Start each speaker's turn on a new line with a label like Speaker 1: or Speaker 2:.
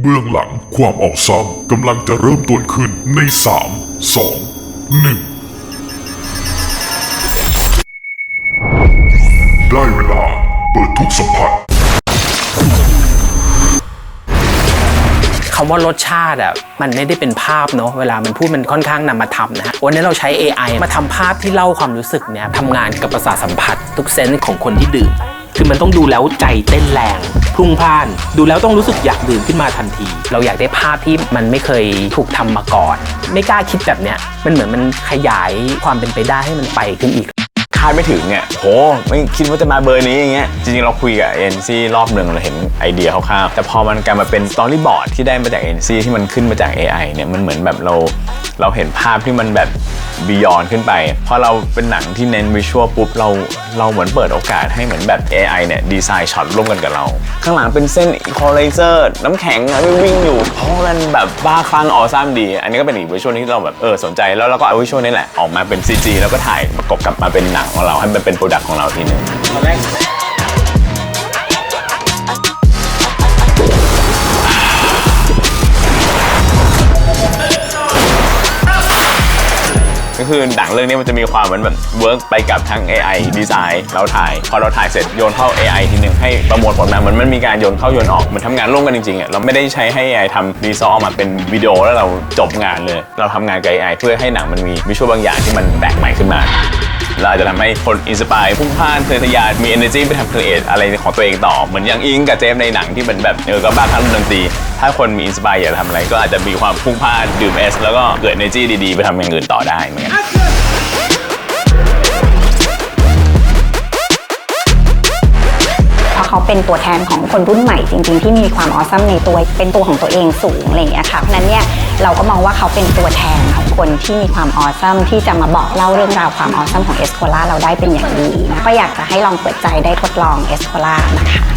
Speaker 1: เบื้องหลังความออกซ้ำกำลังจะเริ่มต้นขึ้นใน 3 2 1 ได้เวลาเปิดทุกสัมผัส
Speaker 2: คำว่ารสชาติอะมันไม่ได้เป็นภาพเนาะเวลามันพูดมันค่อนข้างนำมาทำนะฮะวันนี้เราใช้ AI มาทำภาพที่เล่าความรู้สึกเนี่ยทำงานกับประสาทสัมผัส ทุกเซนส์ของคนที่ดื่ม คือมันต้องดูแล้วใจเต้นแรงพุ่งพ่าน ดูแล้วต้องรู้สึกอยากดื่มขึ้นมาทันที เราอยากได้ภาพที่มันไม่เคยถูกทำมาก่อน ไม่กล้าคิดแบบเนี้ยมันเหมือนมันขยายความเป็นไปได้ให้มันไปขึ้นอีกา
Speaker 3: ดไม่ถึงอะโหไม่คิดว่าจะมาเบอร์นี้อย่างเงี้ยจริงๆเราคุยกับเอ็นซีรอบหนึ่งเราเห็นไอเดียคร่าวๆแต่พอมันกลายมาเป็นสตอรี่บอร์ดที่ได้มาจากเอ็นซีที่มันขึ้นมาจาก AI เนี่ยมันเหมือนแบบเราเราเห็นภาพที่มันแบบบียอนขึ้นไป พอเราเป็นหนังที่เน้นวิชวลปุ๊บเราเราเหมือนเปิดโอกาสให้เหมือนแบบ AI เนี่ยดีไซน์ช็อตร่วมกันกับเรา ข้างหลังเป็นเส้นอีโคไลเซอร์น้ำแข็งอะวิ่งอยู่เพราะมันแบบบ้าคลั่งออซัมดี อันนี้ก็เป็นอีกวิชวลที่เราแบบเออสนใจแล้วเราก็เอาวิชวลนี่แหละออกมาเป็น CG แล้วก็ถ่ายประกบกลับมาเป็นหนังของเราให้มันเป็นโปรดักต์ของเราทีหนึงก็คือหนังเรื่องนี้มันจะมีความเหมือนแบบเวิร์กไปกับทั้ง AI ดีไซน์เราถ่าย พอเราถ่ายเสร็จโยนเข้า AI ทีหนึ่งให้ประมวลผลมาเหมือนมันมีการโยนเข้าโยนออกเหมันทำงานร่วมกันจริงๆอะเราไม่ได้ใช้ให้ AI ทำดีซอออกมาเป็นวิดีโอแล้วเราจบงานเลย เราทำงานกับ AI เพื่อให้หนังมันมีวิชวลบางอย่างที่มันแปลกใหม่ขึ้นมา เราอาจจะทำให้คนอินสปายพุ่งพล่านเททะยานมี energy ไปทำ create อะไรของตัวเองต่อ เหมือนอย่างอิงกับเจฟในหนังที่เป็นแบบเออก็บ้าคลั่งดนตรี ถ้าคนมีอินสปายอยากทำอะไรก็อาจจะมีความพุ่งพล่านดื่มเอสแล้วก็เกิด energy ดีๆ ไปทำอย่างอื่นต่อได้เหมือนกัน
Speaker 4: เพราะเขาเป็นตัวแทนของคนรุ่นใหม่จริง ๆ ที่มีความออซัมในตัวเป็นตัวของตัวเองสูงอะไรอย่างเงี้ยค่ะเพราะนั้นเนี่ย เราก็มองว่าเขาเป็นตัวแทนของคนที่มีความออซัมที่จะมาบอกเล่าเรื่องราวความออซัมของเอสโคล่าเราได้เป็นอย่างดีนะก็อยากจะให้ลองเปิดใจได้ทดลองเอสโคล่านะคะ